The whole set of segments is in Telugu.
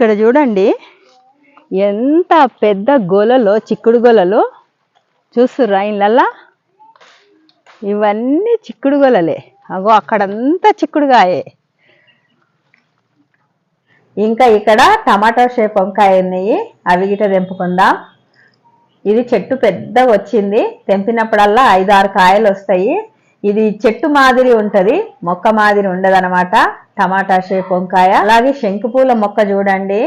ఇక్కడ చూడండి. ఎంత పెద్ద గోలలో చిక్కుడు గోలలు చూస్తుర్రా ఇళ్ళల్లా? ఇవన్నీ చిక్కుడు గోలలే. అగో అక్కడంతా చిక్కుడుగాయే ఇంకా ఇక్కడ టమాటో షేప్ వంకాయ ఉన్నాయి. అవి గిట తెంపుకుందాం. ఇది చెట్టు పెద్దగా వచ్చింది. తెంపినప్పుడల్లా ఐదు ఆరు కాయలు వస్తాయి. ఇది చెట్టు మాదిరి ఉంటది మొక్క మాదిరి ఉండదన్నమాట. టమాటా షేప్ వంకాయ. అలాగే శంకుపూల మొక్క చూడండి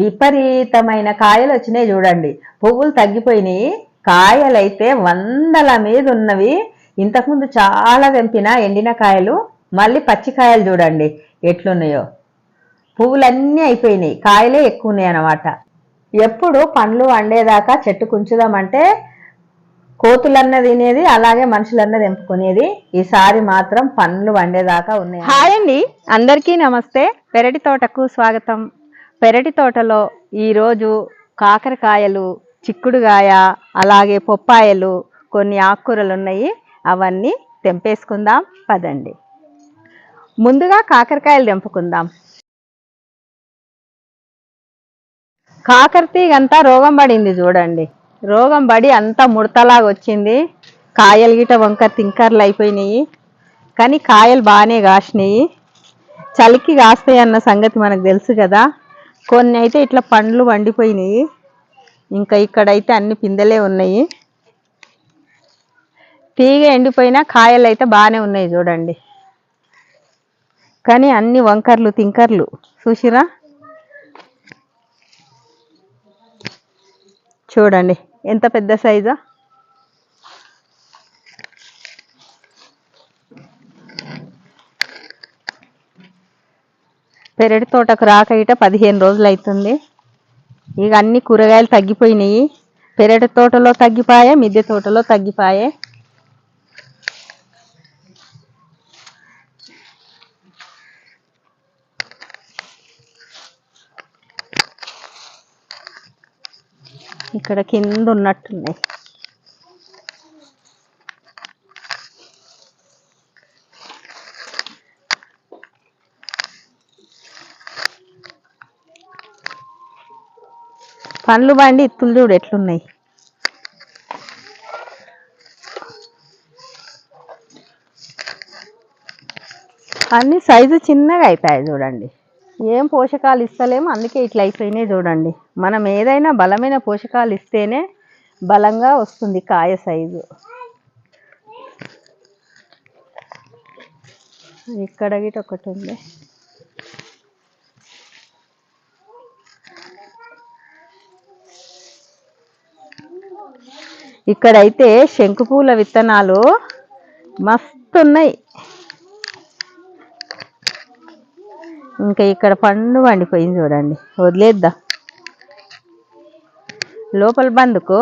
విపరీతమైన కాయలు వచ్చినాయి చూడండి. పువ్వులు తగ్గిపోయినాయి. కాయలైతే వందల మీద ఉన్నవి. ఇంతకుముందు చాలా తెంపిన ఎండిన కాయలు మళ్ళీ పచ్చికాయలు చూడండి ఎట్లున్నాయో. పువ్వులన్నీ అయిపోయినాయి. కాయలే ఎక్కువ ఉన్నాయి అనమాట ఎప్పుడు పండ్లు వండేదాకా చెట్టు కుంచుదామంటే కోతులన్న తినేది అలాగే మనుషులన్న తెంపుకునేది. ఈసారి మాత్రం పండ్లు వండేదాకా ఉన్నాయి. హాయ్ అండి. అందరికీ నమస్తే. పెరటి తోటకు స్వాగతం. పెరటి తోటలో ఈరోజు కాకరకాయలు చిక్కుడుగాయ అలాగే పొప్పాయలు కొన్ని ఆకుకూరలు ఉన్నాయి అవన్నీ తెంపేసుకుందాం. పదండి. ముందుగా కాకరకాయలు తెంపుకుందాం. కాకరతీగంతా రోగం పడింది చూడండి. రోగం పడి అంతా ముడతలాగా వచ్చింది. కాయలు గిట వంకర్ తింకర్లు అయిపోయినాయి. కానీ కాయలు బాగానే కాసినాయి. చలికి కాస్తాయి అన్న సంగతి మనకు తెలుసు కదా. కొన్ని అయితే ఇట్లా పండ్లు వండిపోయినాయి ఇంకా ఇక్కడైతే అన్ని పిందెలే ఉన్నాయి. తీగ ఎండిపోయినా కాయలు అయితే బాగానే ఉన్నాయి చూడండి. కానీ అన్ని వంకర్లు తింకర్లు. చూసిరా? చూడండి. ఎంత పెద్ద సైజా? పెరటి తోటకు రాక ఇట పదిహేను రోజులు అవుతుంది ఇక అన్ని కూరగాయలు తగ్గిపోయినాయి. పెరటి తోటలో తగ్గిపాయే మిద్దె తోటలో తగ్గిపాయే? ఇక్కడ కింద ఉన్నట్టున్నాయి పండ్లు బండి ఇత్తులు చూడు ఎట్లున్నాయి. అన్ని సైజు చిన్నగా అవుతాయి చూడండి. ఏం పోషకాలు ఇస్తలేము అందుకే ఇట్లా అయిపోయినాయి చూడండి. మనం ఏదైనా బలమైన పోషకాలు ఇస్తేనే బలంగా వస్తుంది కాయ సైజు. ఇక్కడ గిట ఒకటి ఉంది. ఇక్కడైతే శంకుపూల విత్తనాలు మస్తు ఉన్నాయి ఇంకా ఇక్కడ పండు వండిపోయింది చూడండి. వదిలేద్దా? లోపల బందుకు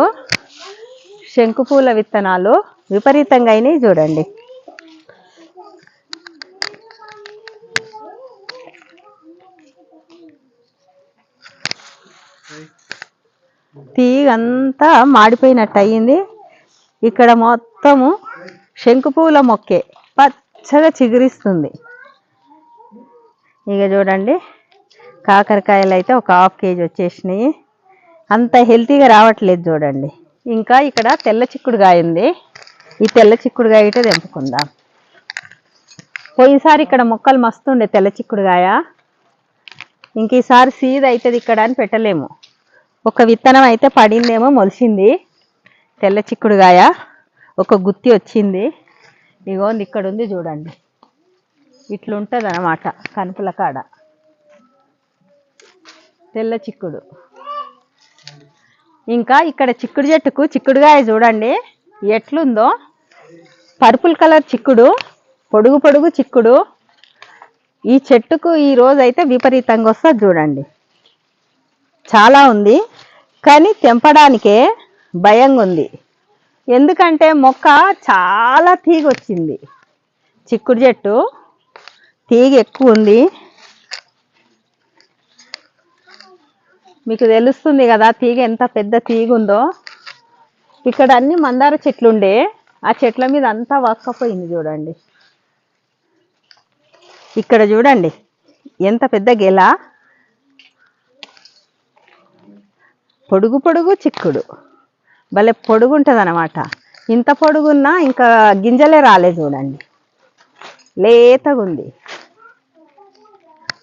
శంకుపూల విత్తనాలు విపరీతంగా అయినాయి చూడండి. తీగంతా మాడిపోయినట్టు అయ్యింది. ఇక్కడ మొత్తము శంకుపూల మొక్కే. పచ్చగా చిగురిస్తుంది. ఇక చూడండి కాకరకాయలు అయితే ఒక హాఫ్ కేజీ వచ్చేసినాయి. అంత హెల్తీగా రావట్లేదు చూడండి. ఇంకా ఇక్కడ తెల్ల చిక్కుడుగాయ ఉంది. ఈ తెల్ల చిక్కుడుగాయ అయితే తెంపుకుందాం. పోయినసారి ఇక్కడ మొక్కలు మస్తు ఉండే తెల్ల చిక్కుడుగాయ. ఇంక ఈసారి సీద్ అవుతుంది ఇక్కడ అని పెట్టలేము. ఒక విత్తనం అయితే పడిందేమో మొలిసింది. తెల్ల చిక్కుడుగాయ. ఒక గుత్తి వచ్చింది. ఇగోంది ఇక్కడ ఉంది చూడండి. ఇట్లుంటుంది అనమాట కనుపుల కాడ. తెల్ల చిక్కుడు. ఇంకా ఇక్కడ చిక్కుడు చెట్టుకు చిక్కుడుగాయ చూడండి ఎట్లుందో. పర్పుల్ కలర్ చిక్కుడు పొడుగు పొడుగు చిక్కుడు. ఈ చెట్టుకు ఈ రోజు అయితే విపరీతంగా వస్తుంది చూడండి. చాలా ఉంది కానీ తెంపడానికే భయంగా ఉంది ఎందుకంటే మొక్క చాలా తీగ వచ్చింది చిక్కుడు చెట్టు తీగ ఎక్కువ ఉంది. మీకు తెలుస్తుంది కదా తీగ ఎంత పెద్ద తీగ ఉందో. ఇక్కడ అన్ని మందార చెట్లు ఉండే. ఆ చెట్ల మీద అంతా వక్కపోయింది చూడండి. ఇక్కడ చూడండి ఎంత పెద్ద గెల. పొడుగు పొడుగు చిక్కుడు. భలే పొడుగు ఉంటుంది అనమాట ఇంత పొడుగున్నా ఇంకా గింజలే రాలే చూడండి. లేతగా ఉంది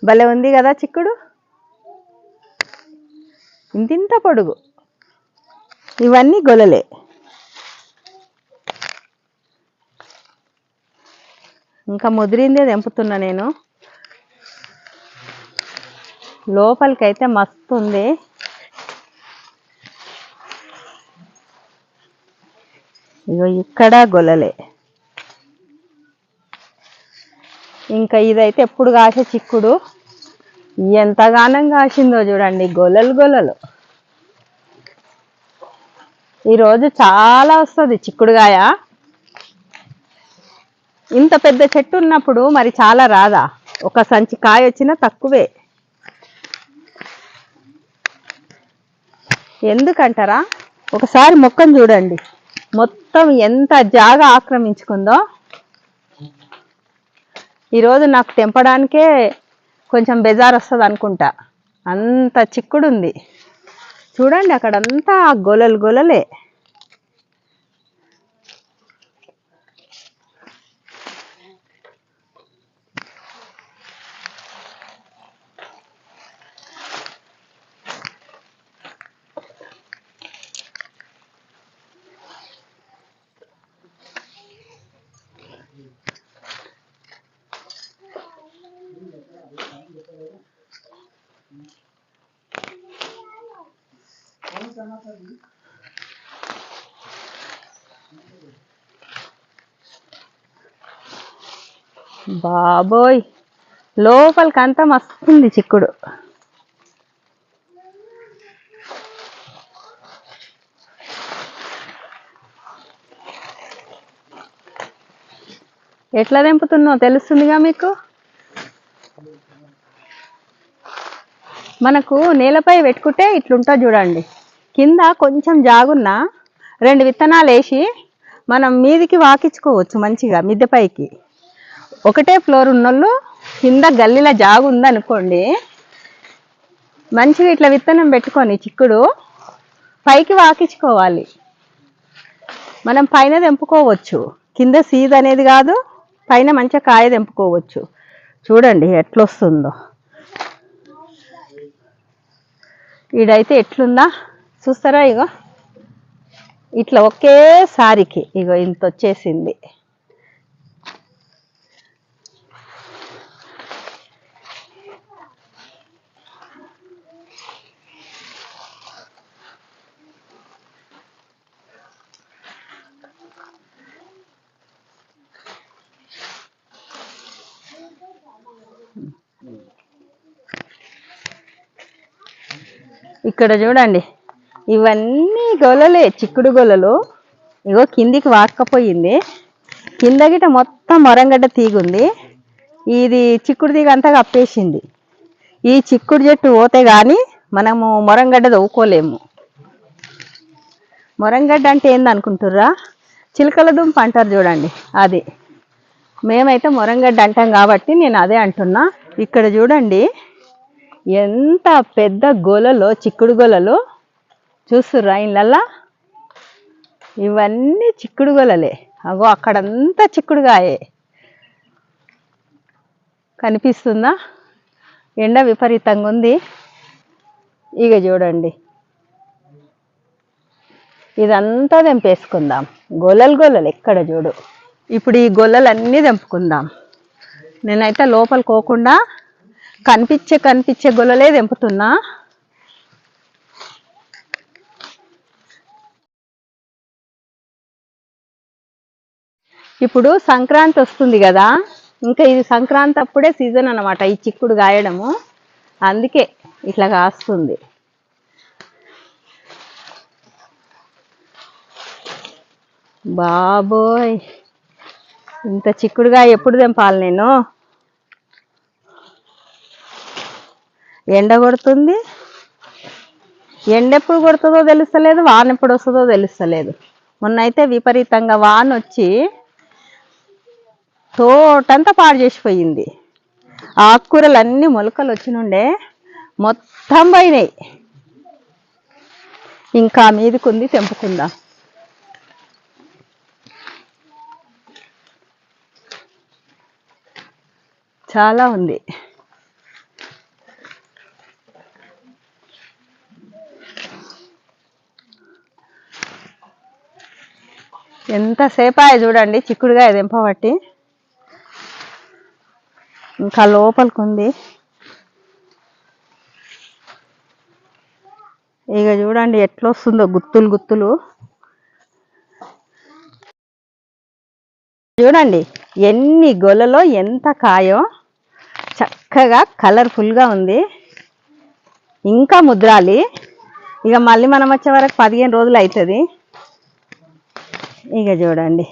భలే ఉంది కదా చిక్కుడు? ఇంతింత పొడుగు. ఇవన్నీ గొలలే. ఇంకా ముదిరిందే తెంపుతున్నా నేను. లోపలికైతే మస్తు ఉంది. ఇగో ఇక్కడ గొలలే. ఇంకా ఇదైతే ఎప్పుడు కాసే చిక్కుడు. ఎంతగానం కాసిందో చూడండి గొలలు గొలలు ఈరోజు చాలా వస్తుంది చిక్కుడుగాయ. ఇంత పెద్ద చెట్టు ఉన్నప్పుడు మరి చాలా రాదా? ఒక సంచి కాయ వచ్చినా తక్కువే. ఎందుకంటారా? ఒకసారి మొక్కను చూడండి. మొత్తం ఎంత జాగా ఆక్రమించుకుందో. ఈరోజు నాకు తెంపడానికే కొంచెం బెజార్ వస్తుంది అనుకుంటా అంత చిక్కుడు ఉంది చూడండి అక్కడంతా గొలలు గొలలే. బాబోయ్. లోపలికంతా మస్తుంది చిక్కుడు. ఎట్లా తెంపుతున్నావు తెలుస్తుందిగా మీకు? మనకు నేలపై పెట్టుకుంటే ఇట్లుంటా చూడండి. కింద కొంచెం జాగున్నా రెండు విత్తనాలు వేసి మనం మీదికి వాకించుకోవచ్చు మంచిగా మిద్దెపైకి. ఒకటే ఫ్లోర్ ఉన్నోళ్ళు కింద గల్లీలో జాగు ఉందనుకోండి మంచిగా ఇట్లా విత్తనం పెట్టుకొని చిక్కుడు పైకి వాకించుకోవాలి మనం పైన తెంపుకోవచ్చు. కింద సీజ్ అనేది కాదు పైన మంచిగా కాయ తెంపుకోవచ్చు. చూడండి ఎట్లొస్తుందో. ఈడైతే ఎట్లుందా? చూస్తారా ఇగో? ఇట్లా ఒకేసారికి ఇగో ఇంత వచ్చేసింది ఇక్కడ చూడండి. ఇవన్నీ గొలలే చిక్కుడు గొలలు ఇగో కిందికి వాక్కపోయింది. కింద గిట మొత్తం మొరంగడ్డ తీగుంది. ఇది చిక్కుడు తీగ అంతా కప్పేసింది ఈ చిక్కుడు చెట్టు పోతే కానీ మనము మొరంగడ్డ తవ్వుకోలేము. మొరంగడ్డ అంటే ఏందనుకుంటుర్రా? చిలకల దుంప అంటారు చూడండి. అది. మేమైతే మొరంగడ్డ అంటాం కాబట్టి నేను అదే అంటున్నా. ఇక్కడ చూడండి. ఎంత పెద్ద గోలలో చిక్కుడు గోలలు చూస్తుర్రా ఇళ్ళల్లా ఇవన్నీ చిక్కుడు గోలలే. అగో అక్కడంతా చిక్కుడుగాయే కనిపిస్తుందా? ఎండ విపరీతంగా ఉంది. ఇక చూడండి. ఇదంతా తెంపేసుకుందాం. గొల్లలు గొల్లలు ఎక్కడ చూడు. ఇప్పుడు ఈ గొల్లలన్నీ తెంపుకుందాం. నేనైతే లోపల పోకుండా కనిపించే కనిపించే గొల్లలే తెంపుతున్నా. ఇప్పుడు సంక్రాంతి వస్తుంది కదా ఇంకా ఇది సంక్రాంతి అప్పుడే సీజన్ అనమాట ఈ చిక్కుడు కాయడము. అందుకే ఇట్లా కాస్తుంది. బాబోయ్ ఇంత చిక్కుడుగా ఎప్పుడు తెంపాలి నేను? ఎండ కొడుతుంది. ఎండ ఎప్పుడు కొడుతుందో తెలుస్తలేదు వాన ఎప్పుడు వస్తుందో తెలుస్తలేదు. మొన్న అయితే విపరీతంగా వాన వచ్చి తోటంతా పాడు చేసిపోయింది. ఆకుకూరలు అన్ని మొలకలు వచ్చినుండే మొత్తం పోయినాయి. ఇంకా మీదికుంది తెంపుకుందాం. చాలా ఉంది. ఎంతసేపు చూడండి చిక్కుడుగా తెంపబట్టి ఇంకా లోపలికి ఉంది ఇక చూడండి ఎట్లా వస్తుందో గుత్తులు గుత్తులు. చూడండి ఎన్ని గొలలో ఎంత కాయో చక్కగా కలర్ఫుల్గా ఉంది. ఇంకా ముద్రాలి. ఇక మళ్ళీ మనం వచ్చే వరకు పదిహేను రోజులు అవుతుంది ఇక చూడండి.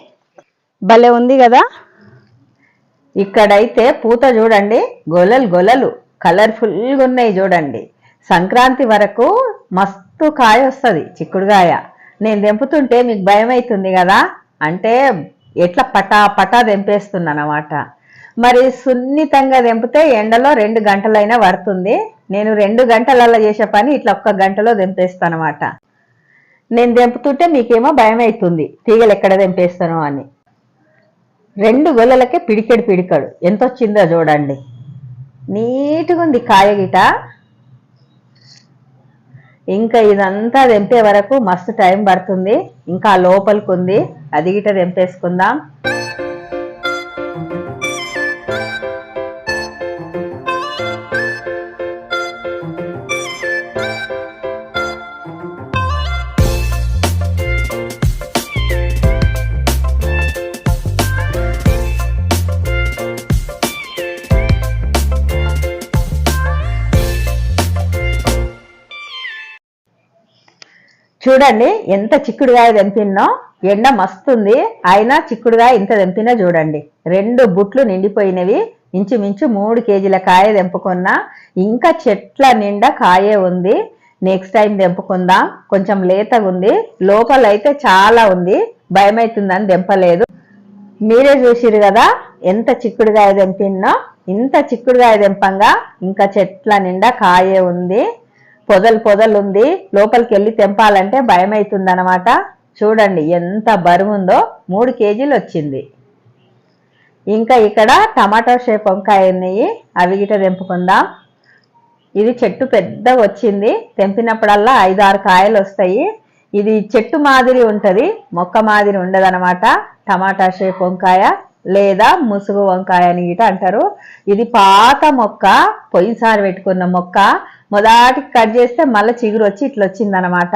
భలే ఉంది కదా? ఇక్కడైతే పూత చూడండి గొలలు గొలలు కలర్ఫుల్గా ఉన్నాయి చూడండి. సంక్రాంతి వరకు మస్తు కాయ వస్తుంది చిక్కుడుగాయ నేను తెంపుతుంటే మీకు భయం అవుతుంది కదా? అంటే ఎట్లా పటా పటా తెంపేస్తున్నా అన్నమాట మరి సున్నితంగా తెంపితే ఎండలో రెండు గంటలైనా పడుతుంది. నేను రెండు గంటలలో చేసే పని ఇట్లా ఒక్క గంటలో తెంపేస్తాను అనమాట నేను తెంపుతుంటే మీకేమో భయం అవుతుంది తీగలు ఎక్కడ తెంపేస్తాను అని. రెండు గొల్లలకే పిడికెడు పిడికడు. ఎంత వచ్చిందో చూడండి. నీట్గా ఉంది కాయ గిట. ఇంకా ఇదంతా తెంపే వరకు మస్తు టైం పడుతుంది. ఇంకా లోపలికి ఉంది అది గిట తెంపేసుకుందాం. చూడండి ఎంత చిక్కుడుగాయ తెంపినో ఎండ మస్తుంది అయినా చిక్కుడుగాయ ఇంత తెంపినా చూడండి. రెండు బుట్లు నిండిపోయినవి ఇంచుమించు మూడు కేజీల కాయ తెంపుకున్నా ఇంకా చెట్ల నిండా కాయే ఉంది. నెక్స్ట్ టైం తెంపుకుందాం. కొంచెం లేతగా ఉంది. లోపల అయితే చాలా ఉంది. భయమవుతుందని తెంపలేదు. మీరే చూసిరు కదా ఎంత చిక్కుడుగాయ తెంపినో ఇంత చిక్కుడుగాయ తెంపంగా ఇంకా చెట్ల నిండా కాయే ఉంది. పొదలు పొదలు ఉంది. లోపలికి వెళ్ళి తెంపాలంటే భయమవుతుందనమాట చూడండి ఎంత బరువు ఉందో మూడు కేజీలు వచ్చింది. ఇంకా ఇక్కడ టమాటో షేప్ వంకాయ ఉన్నాయి. అవి గిట తెంపుకుందాం. ఇది చెట్టు పెద్దగా వచ్చింది. తెంపినప్పుడల్లా ఐదు ఆరు కాయలు వస్తాయి. ఇది చెట్టు మాదిరి ఉంటుంది. మొక్క మాదిరి ఉండదన్నమాట. టమాటా షేప్ వంకాయ లేదా ముసుగు వంకాయ అని గిట అంటారు. ఇది పాత మొక్క. పొయ్యిసారి పెట్టుకున్న మొక్క. మొదటికి కట్ చేస్తే మళ్ళీ చిగురు వచ్చి ఇట్లా వచ్చిందనమాట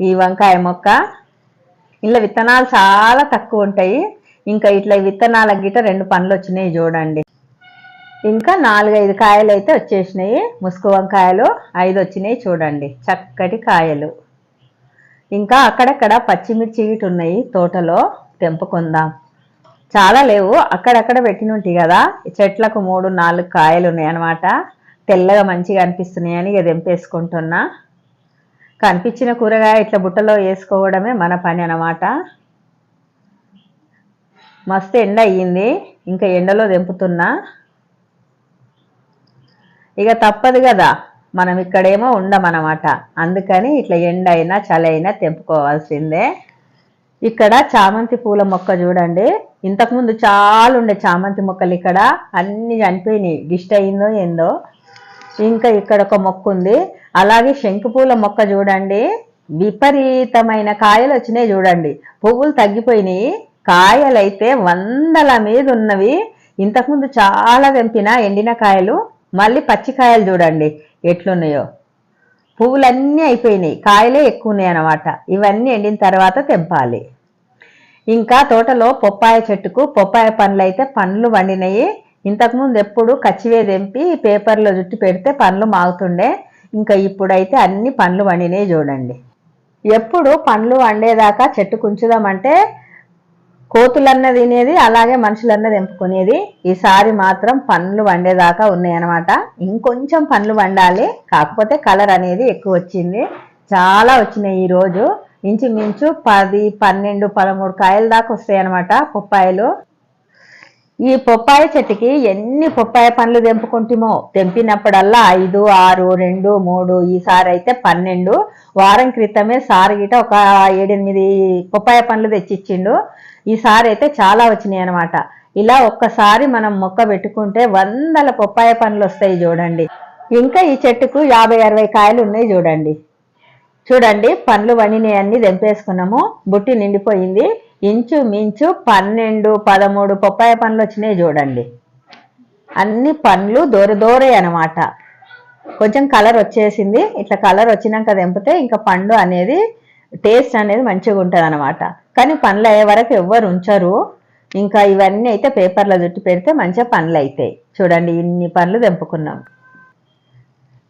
ఈ వంకాయ మొక్క. ఇలా విత్తనాలు చాలా తక్కువ ఉంటాయి. ఇంకా ఇట్లా విత్తనాల గిట రెండు పండ్లు వచ్చినాయి చూడండి. ఇంకా నాలుగైదు కాయలు అయితే వచ్చేసినాయి. ముసుగు వంకాయలు ఐదు వచ్చినాయి చూడండి. చక్కటి కాయలు. ఇంకా అక్కడక్కడ పచ్చిమిర్చి ఇటు ఉన్నాయి తోటలో. తెంపుకుందాం. చాలా లేవు. అక్కడక్కడ పెట్టినుంటాయి కదా. చెట్లకు మూడు నాలుగు కాయలు ఉన్నాయి అనమాట తెల్లగా మంచిగా అనిపిస్తున్నాయని ఇక తెంపేసుకుంటున్నా. కనిపించిన కూరగాయ ఇట్లా బుట్టలో వేసుకోవడమే మన పని అన్నమాట. మస్తు ఎండ అయ్యింది ఇంకా ఎండలో తెంపుతున్నా. ఇక తప్పదు కదా మనం ఇక్కడేమో ఉండమన్నమాట అందుకని ఇట్లా ఎండ అయినా చలి అయినా తెంపుకోవాల్సిందే. ఇక్కడ చామంతి పూల మొక్క చూడండి. ఇంతకుముందు చాలా ఉండే చామంతి మొక్కలు ఇక్కడ. అన్ని చనిపోయినాయి. దిష్టి అయిందో ఏందో. ఇంకా ఇక్కడ ఒక మొక్క ఉంది. అలాగే శంకుపూల మొక్క చూడండి. విపరీతమైన కాయలు వచ్చినాయి చూడండి. పువ్వులు తగ్గిపోయినాయి. కాయలైతే వందల మీద ఉన్నవి. ఇంతకుముందు చాలా తెంపిన ఎండిన కాయలు. మళ్ళీ పచ్చికాయలు చూడండి. ఎట్లున్నాయో. పువ్వులన్నీ అయిపోయినాయి. కాయలే ఎక్కువ ఉన్నాయి అన్నమాట. ఇవన్నీ ఎండిన తర్వాత తెంపాలి. ఇంకా తోటలో పొప్పాయ చెట్టుకు పొప్పాయ పండ్లు అయితే పండ్లు వండినాయి. ఇంతకుముందు ఎప్పుడు కచ్చివే తెంపి పేపర్లో జుట్టు పెడితే పండ్లు మాగుతుండే. ఇంకా ఇప్పుడైతే అన్ని పండ్లు వండినాయి చూడండి. ఎప్పుడు పండ్లు వండేదాకా చెట్టు కుంచుదామంటే కోతులన్న తినేది అలాగే మనుషులన్న తెంపుకునేది. ఈసారి మాత్రం పండ్లు వండేదాకా ఉన్నాయన్నమాట. ఇంకొంచెం పండ్లు వండాలి. కాకపోతే కలర్ అనేది ఎక్కువ వచ్చింది. చాలా వచ్చినాయి ఈరోజు ఇంచుమించు పది పన్నెండు పదమూడు కాయల దాకా వస్తాయి అనమాట పప్పాయలు. ఈ పొప్పాయ చెట్టుకి ఎన్ని పొప్పాయ పండ్లు తెంపుకుంటామో? తెంపినప్పుడల్లా ఐదు ఆరు రెండు మూడు ఈసారి అయితే పన్నెండు. వారం క్రితమే సార్ గిట ఒక ఏడెనిమిది పొప్పాయ పండ్లు తెచ్చిచ్చిండు. ఈసారి అయితే చాలా వచ్చినాయి అనమాట ఇలా ఒక్కసారి మనం మొక్క పెట్టుకుంటే వందల పొప్పాయ పండ్లు వస్తాయి చూడండి. ఇంకా ఈ చెట్టుకు యాభై అరవై కాయలు ఉన్నాయి చూడండి. చూడండి పండ్లు వణినాయి అన్ని తెంపేసుకున్నాము. బుట్టి నిండిపోయింది. ఇంచు మించు పన్నెండు పదమూడు పప్పాయ పండ్లు వచ్చినాయి చూడండి. అన్ని పండ్లు దూర దూరే అనమాట కొంచెం కలర్ వచ్చేసింది. ఇట్లా కలర్ వచ్చినాక తెంపితే ఇంకా పండు అనేది టేస్ట్ అనేది మంచిగా ఉంటుంది అనమాట కానీ పండ్లు అయ్యే వరకు ఎవ్వరు ఉంచరు. ఇంకా ఇవన్నీ అయితే పేపర్లో చుట్టి పెడితే మంచిగా పండ్లు అవుతాయి చూడండి ఇన్ని పండ్లు తెంపుకున్నాం.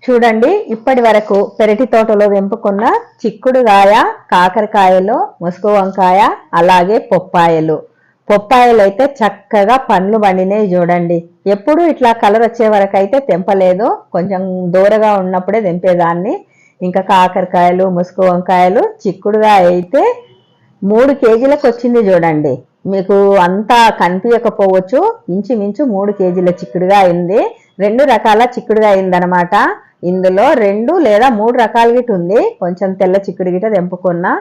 చూడండి ఇప్పటి వరకు పెరటి తోటలో వెంపుకున్న చిక్కుడుగాయ కాకరకాయలు ముసుగు వంకాయ అలాగే పొప్పాయలు. పొప్పాయలు అయితే చక్కగా పండ్లు పండినాయి చూడండి. ఎప్పుడు ఇట్లా కలర్ వచ్చే వరకు అయితే తెంపలేదు. కొంచెం దూరగా ఉన్నప్పుడే తెంపేదాన్ని. ఇంకా కాకరకాయలు ముసుగు వంకాయలు చిక్కుడుగాయ అయితే మూడు కేజీలకు వచ్చింది చూడండి. మీకు అంతా కనిపించకపోవచ్చు. ఇంచుమించు మూడు కేజీల చిక్కుడుగా అయింది. రెండు రకాల చిక్కుడుగా అయిందనమాట ఇందులో రెండు లేదా మూడు రకాల గిట ఉంది. కొంచెం తెల్ల చిక్కుడు గిట తెంపుకున్నా.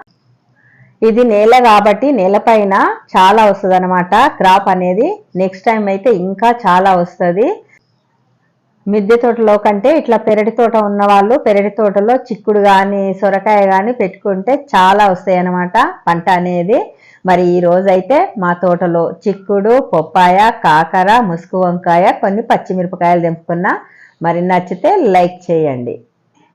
ఇది నేల కాబట్టి నేలపైన చాలా వస్తుంది అనమాట క్రాప్ అనేది నెక్స్ట్ టైం అయితే ఇంకా చాలా వస్తుంది. మిద్దె తోటలో కంటే ఇట్లా పెరటి తోట ఉన్న వాళ్ళు పెరటి తోటలో చిక్కుడు కానీ సొరకాయ కానీ పెట్టుకుంటే చాలా వస్తాయి అన్నమాట పంట అనేది. మరి ఈ రోజైతే మా తోటలో చిక్కుడు పొప్పాయ కాకర ముసుగు వంకాయ కొన్ని పచ్చిమిరపకాయలు దింపుకున్నా మరి నచ్చితే లైక్ చేయండి.